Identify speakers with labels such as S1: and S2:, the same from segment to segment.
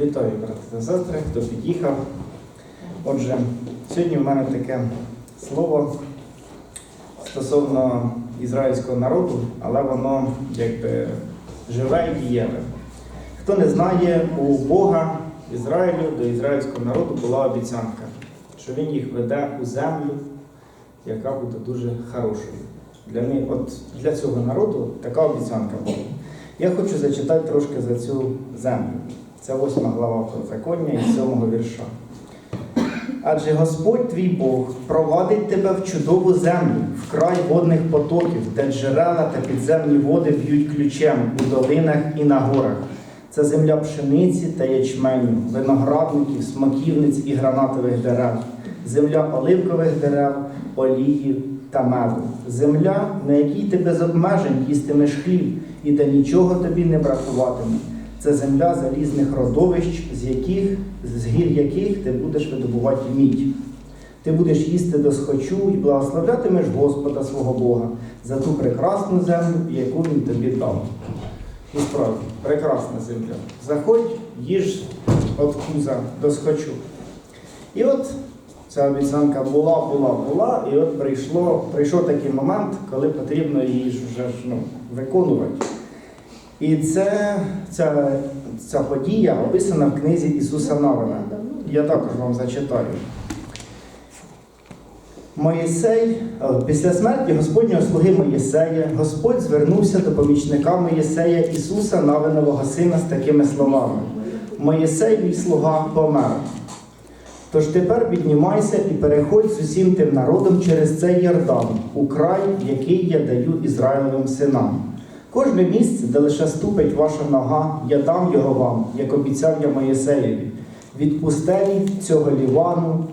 S1: Вітаю, брати та сестри, хто під'їхав. Отже, сьогодні в мене таке слово стосовно ізраїльського народу, але воно якби живе і дієве. Хто не знає, у Бога Ізраїлю до ізраїльського народу була обіцянка, що він їх веде у землю, яка буде дуже хорошою. Для, них, от для цього народу така обіцянка була. Я хочу зачитати трошки за цю землю. Це восьма глава Второзаконня і сьомого вірша. Адже Господь твій Бог провадить тебе в чудову землю, в край водних потоків, де джерела та підземні води б'ють ключем у долинах і на горах. Це земля пшениці та ячменю, виноградників, смоківниць і гранатових дерев, земля оливкових дерев, олії та меду. Земля, на якій ти без обмежень їстимеш хліб, і де нічого тобі не бракуватиме. Це земля залізних родовищ, з яких, з гір яких ти будеш видобувати мідь. Ти будеш їсти до схочу і благословлятимеш Господа свого Бога за ту прекрасну землю, яку він тобі дав. І справді, прекрасна земля. Заходь, їж от куза до схочу. І от ця обіцянка була, була, була, і от прийшло, прийшов такий момент, коли потрібно її вже ну, виконувати. І це, ця, ця подія описана в книзі Ісуса Навина. Я також вам зачитаю. Моїсей, е, після смерті Господнього слуги Моїсея, Господь звернувся до помічника Моїсея Ісуса Навинового сина з такими словами: Моїсей, мій слуга, помер. Тож тепер піднімайся і переходь з усім тим народом через цей Йордан, у край, який я даю Ізраїлевим синам. Кожне місце, де лише ступить ваша нога, я дам його вам, як обіцяв я Моїсеєві, від пустелі цього Лівану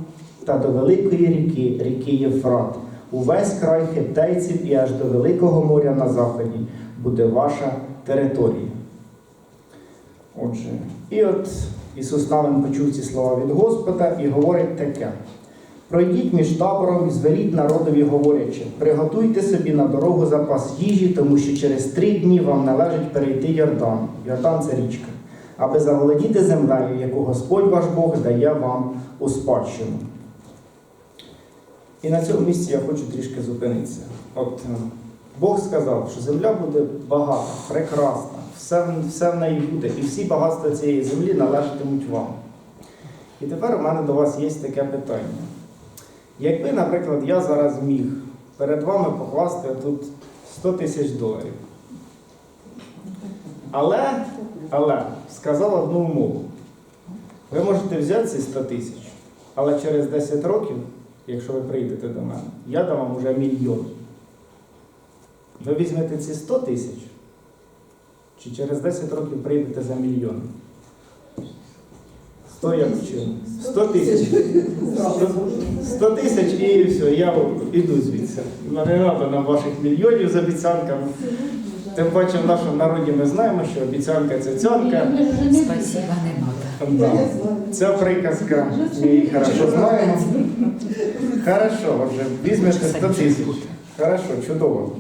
S1: та до великої ріки, ріки Єфрат, увесь край хиттейців і аж до Великого моря на заході буде ваша територія. Отже, і от Ісус Навин почув ці слова від Господа і говорить таке. Пройдіть між табором і звеліть народові, говорячи, приготуйте собі на дорогу запас їжі, тому що через три дні вам належить перейти Йордан. Йордан це річка, аби заволодіти землею, яку Господь ваш Бог дає вам у спадщину. І на цьому місці я хочу трішки зупинитися. От е, Бог сказав, що земля буде багата, прекрасна, все, все в неї буде, і всі багатства цієї землі належатимуть вам. І тепер у мене до вас є таке питання. Якби, наприклад, я зараз міг перед вами покласти тут 100 тисяч доларів. Але, але сказав одну умову. Ви можете взяти ці 100 тисяч, але через 10 років, якщо ви прийдете до мене, я дам вам уже мільйон. Ви візьмете ці 100 тисяч, чи через 10 років прийдете за мільйон? 100 як вчив. 100 тисяч. 100 тисяч і все, я йду звідси. Не треба нам ваших мільйонів з обіцянками. Тим паче в нашому народі ми знаємо, що обіцянка це цянка.
S2: Спасибо, не надо.
S1: Да. Ця приказка ми її хорошо знаємо. Хорошо, отже, візьмете 100 тисяч. Хорошо, чудово.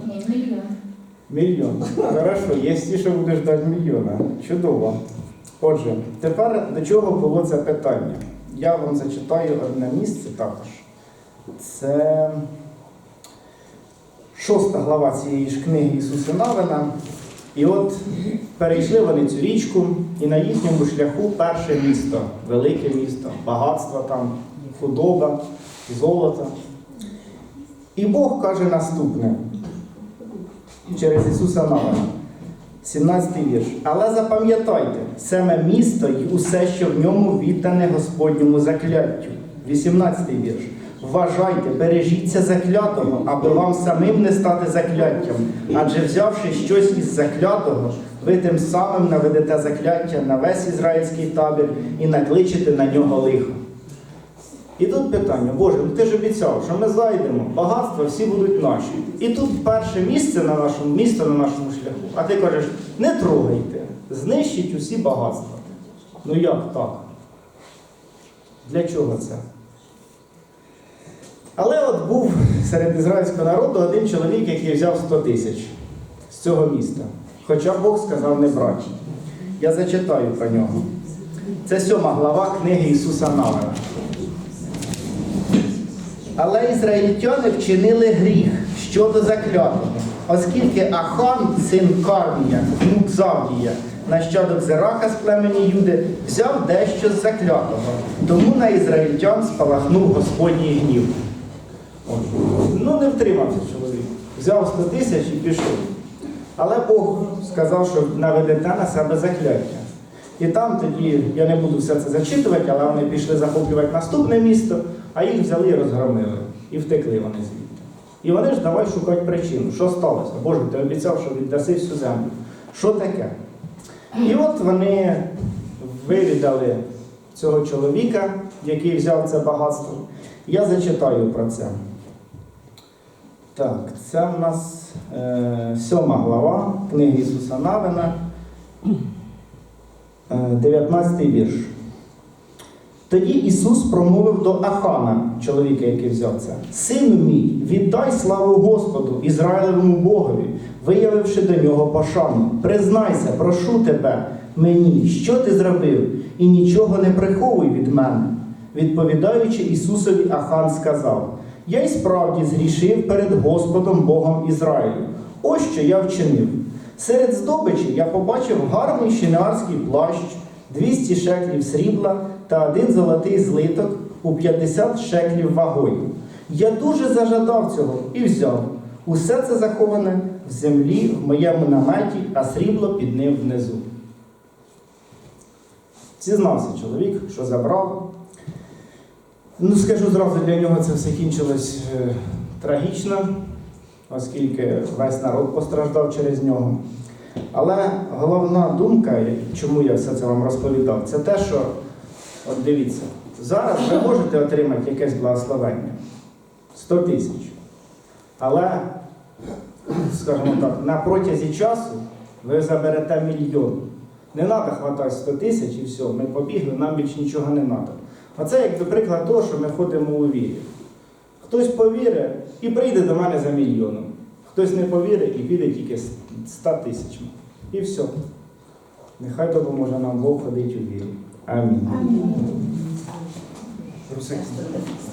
S1: Мільйон. Хорошо, є ті, що будеш дати мільйона. Чудово. Отже, тепер до чого було це питання? Я вам зачитаю одне місце також. Це шоста глава цієї ж книги Ісуса Навина. І от перейшли вони цю річку, і на їхньому шляху перше місто, велике місто, багатство там, худоба, золото. І Бог каже наступне через Ісуса Навина. 17 вірш. Але запам'ятайте, саме місто і усе, що в ньому віддане Господньому закляттю. 18 вірш. Вважайте, бережіться заклятого, аби вам самим не стати закляттям. Адже взявши щось із заклятого, ви тим самим наведете закляття на весь ізраїльський табір і накличете на нього лихо. І тут питання, Боже, ну ти ж обіцяв, що ми зайдемо, багатства всі будуть наші. І тут перше місце на нашому місто на нашому. А ти кажеш, не трогайте, знищіть усі багатства. Ну як так? Для чого це? Але от був серед ізраїльського народу один чоловік, який взяв 100 тисяч з цього міста. Хоча Бог сказав не брати. Я зачитаю про нього. Це сьома глава книги Ісуса Навина. Але ізраїльтяни вчинили гріх щодо заклятого, оскільки Ахан, син Кармія, внук Завдія, нащадок Зераха з племені Юди, взяв дещо з заклятого. Тому на ізраїльтян спалахнув Господній гнів. Ну, не втримався чоловік. Взяв 100 тисяч і пішов. Але Бог сказав, що наведете на себе закляття. І там тоді, я не буду все це зачитувати, але вони пішли захоплювати наступне місто, а їх взяли і розгромили. І втекли вони звідти. І вони ж давай шукати причину, що сталося. Боже, ти обіцяв, що віддаси всю землю. Що таке? І от вони вивідали цього чоловіка, який взяв це багатство. Я зачитаю про це. Так, це в нас е, сьома глава книги Ісуса Навина, е, 19 вірш. Тоді Ісус промовив до Ахана, чоловіка, який взяв це: Сину мій, віддай славу Господу, Ізраїлевому Богові, виявивши до нього пошану. Признайся, прошу тебе мені, що ти зробив, і нічого не приховуй від мене. Відповідаючи Ісусові, Ахан сказав: Я й справді згрішив перед Господом Богом Ізраїлю. Ось що я вчинив. Серед здобичі я побачив гарний шинарський плащ, 200 шеклів срібла та один золотий злиток у 50 шеклів вагою. Я дуже зажадав цього і взяв. Усе це заховане в землі в моєму наметі, а срібло під ним внизу. Зізнався чоловік, що забрав. Ну, скажу зразу, для нього це все кінчилось е, трагічно, оскільки весь народ постраждав через нього. Але головна думка, чому я все це вам розповідав, це те, що, от дивіться, зараз ви можете отримати якесь благословення 100 тисяч. Але, скажімо так, на протязі часу ви заберете мільйон. Не треба хватати 100 тисяч і все, ми побігли, нам більше нічого не треба. А це якби приклад того, що ми ходимо у вірі. Хтось повірить і прийде до мене за мільйоном. Хтось не повірить і піде тільки 100 тисячами. І все. Нехай допоможе нам Бог ходити у вірі. Amém. Amém. Prosseguimos.